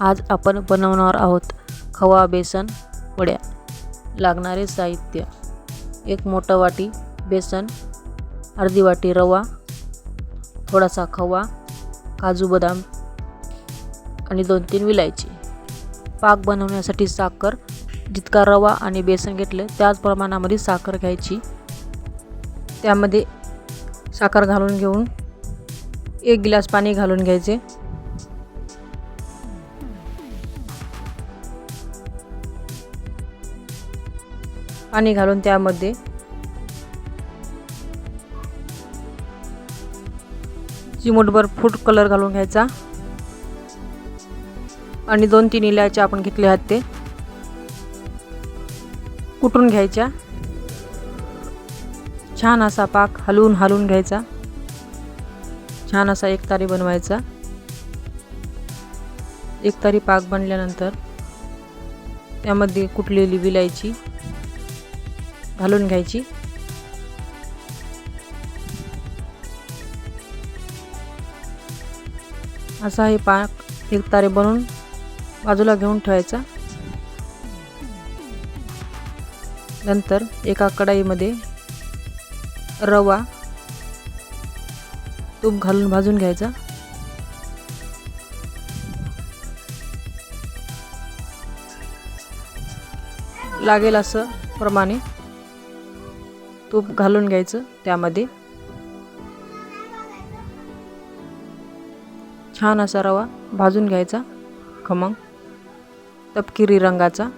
आज आपण बनवणार आहोत खवा बेसन वड्या. लागणारे साहित्य. एक मोठं वाटी बेसन अर्धी वाटी रवा थोडासा खवा काजू बदाम आणि दोन तीन विलायची. पाक बनवण्यासाठी साखर जितका रवा आणि बेसन घेतलं त्याच प्रमाणामध्ये साखर घ्यायची. त्यामध्ये साखर घालून घेऊन एक गिलास पाणी घालून घ्यायचे. पाणी घालून त्यामध्ये. चिमूटभर फूड कलर घालून घ्यायचा. आणि दोन तीन इलायच्या आपण घेतले आहेत ते. कुटून घ्यायच्या. छान असा पाक हलवून हलवून घ्यायचा. छान असा एक तारी बनवायचा. एक तारी पाक बनल्यानंतर त्यामध्ये कुटलेली विलायची. घालून घ्यायची. असा हे पाक एक तारे बनवून बाजूला घेऊन ठेवायचा. नंतर एका कढाईमध्ये रवा तूप घालून भाजून घ्यायचा. लागेल असं प्रमाणे तूप घालून घ्यायचं त्यामध्ये. छान असा रवा भाजून घ्यायचा खमंग. तपकिरी रंगाचा.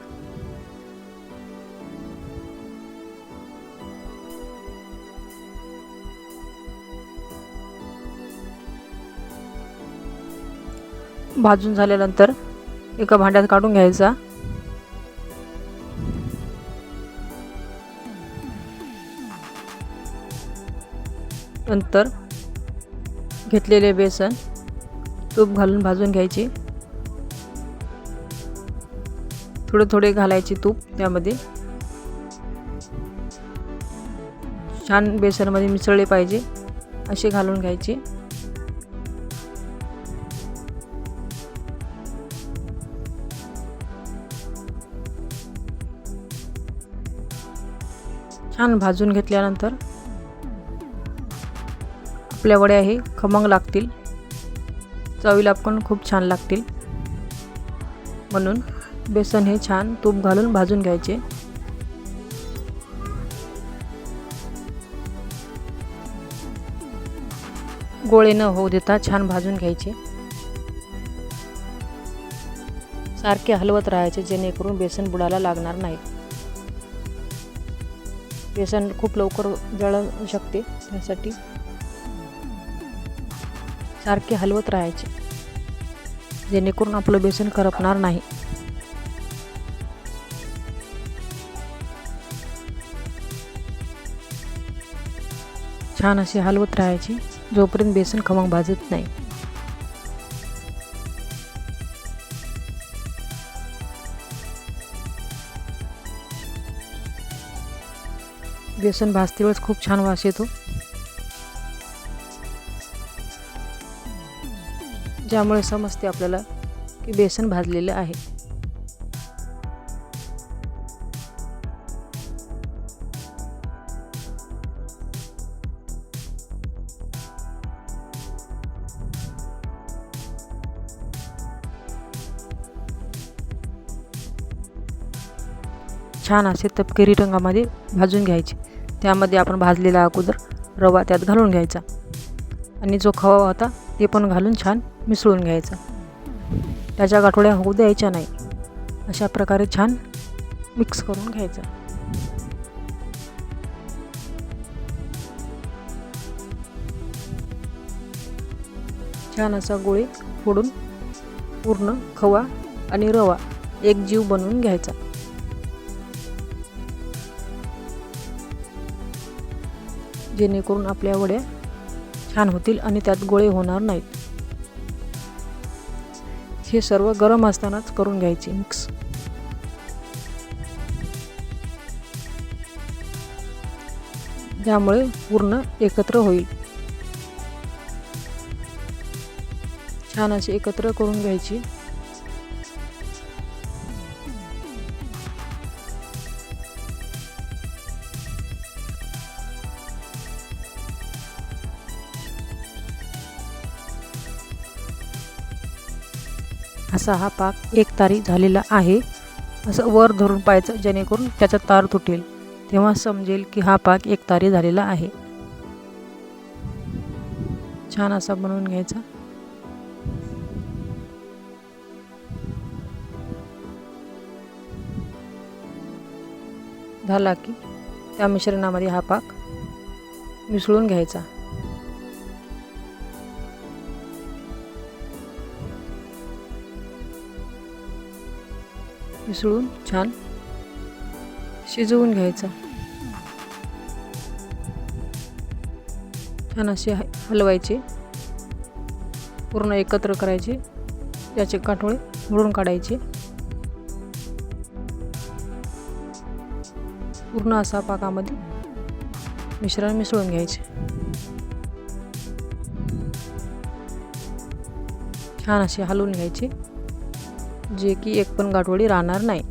भाजून झाल्यानंतर एका भांड्यात काढून घ्यायचा. नंतर घेतलेले बेसन तूप घालून भाजून घ्यायचे. थोडे थोडे घालायचे तूप त्यामध्ये. छान बेसनमध्ये मिसळले पाहिजे असे घालून घ्यायचे. छान भाजून घेतल्यानंतर आपल्या वड्या हे खमंग लागतील. चवीला पण खूप छान लागतील. म्हणून बेसन हे छान तूप घालून भाजून घ्यायचे. गोळे न होऊ देता छान भाजून घ्यायचे. सारखे हलवत राहायचे जेणेकरून बेसन बुडाला लागणार नाही. बेसन खूप लवकर जळ शकते. त्यासाठी सारखे हलवत राहायचे. जेणेकरून आपलं बेसन करपणार नाही. छान असे हलवत राहायचे जोपर्यंत बेसन खमंग भाजत नाही. बेसन भाजते वेळेस खूप छान वास येतो. ज्यामुळे समजते आपल्याला की बेसन भाजलेलं आहे. छान असे तपकिरी रंगामध्ये भाजून घ्यायचे. त्यामध्ये आपण भाजलेला अगोदर रवा त्यात घालून घ्यायचा. आणि जो खवा होता ते पण घालून छान मिसळून घ्यायचा. त्याच्या गाठोड्या होऊ द्यायच्या नाही. अशा प्रकारे छान मिक्स करून घ्यायचा. छान असा गोळी फोडून पूर्ण खवा आणि रवा एक जीव बनवून घ्यायचा. जेणेकरून आपल्या वड्या छान होतील आणि त्यात गोळे होणार नाहीत. हे सर्व गरम असतानाच करून घ्यायचे मिक्स. त्यामुळे पूर्ण एकत्र होईल. छान असे एकत्र करून घ्यायची. असा हा पाक एक तारी झालेला आहे. असं वर धरून पाहायचं जेणेकरून त्याचा तार तुटेल. तेव्हा समजेल की हा पाक एक तारी झालेला आहे. छान असा बनवून घ्यायचा. झाला की त्या मिश्रणामध्ये हा पाक मिसळून घ्यायचा. मिसळून छान शिजवून घ्यायचा. छान असे हलवायचे. पूर्ण एकत्र करायचे. त्याचे काठोळे मोडून काढायचे. पूर्ण असा पाकामध्ये मिश्रण मिसळून घ्यायचे. छान असे हलवून घ्यायचे. जे की एक पण गाठोडी राहणार नाही.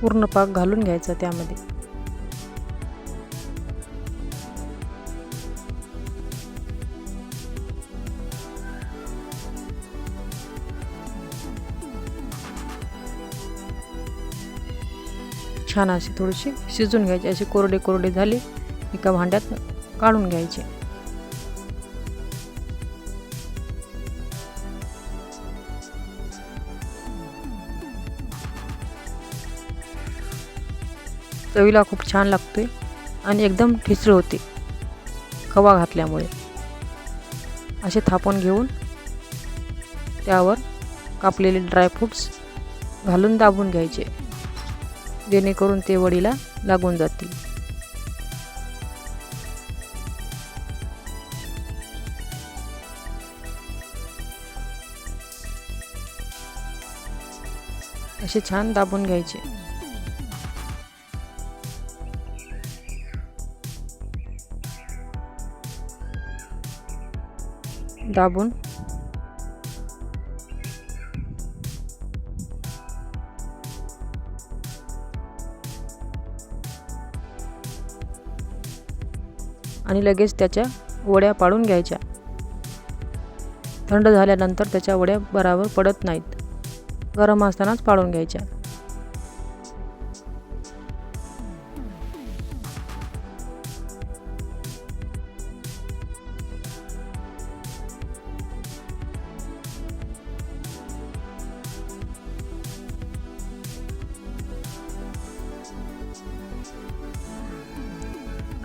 पूर्ण पाक घालून घ्यायचा त्यामध्ये. छान अशी थोडीशी शिजून घ्यायचे. असे कोरडे कोरडे झाले. एका भांड्यात काढून घ्यायचे. चवीला खूप छान लागते आणि एकदम ठिसळ होते. खवा घातल्यामुळे. असे थापून घेऊन त्यावर कापलेले ड्रायफ्रूट्स घालून दाबून घ्यायचे. जेणेकरून ते वडीला लागून जातील. असे छान दाबून घ्यायचे. दाबून. आणि लगेच त्याच्या वड्या पाडून घ्यायच्या. थंड झाल्यानंतर त्याच्या वड्या बराबर पडत नाहीत. गरम असतानाच पाडून घ्यायच्या.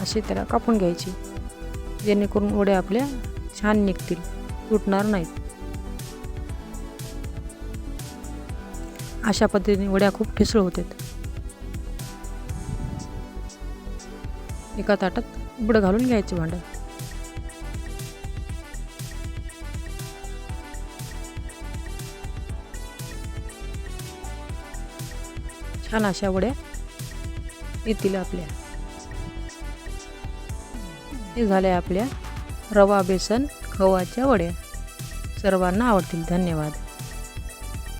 अशी त्याला कापून घ्यायची. जेणेकरून वड्या आपल्या छान निघतील. तुटणार नाहीत. अशा पद्धतीने वड्या खूप ठिसळ होतात. एका ताटात उबडं घालून घ्यायचे भांडं. छान अशा वड्या येतील आपल्या. हे झाल्या आपल्या रवा बेसन खवाच्या वड्या. सर्वांना आवडतील. धन्यवाद.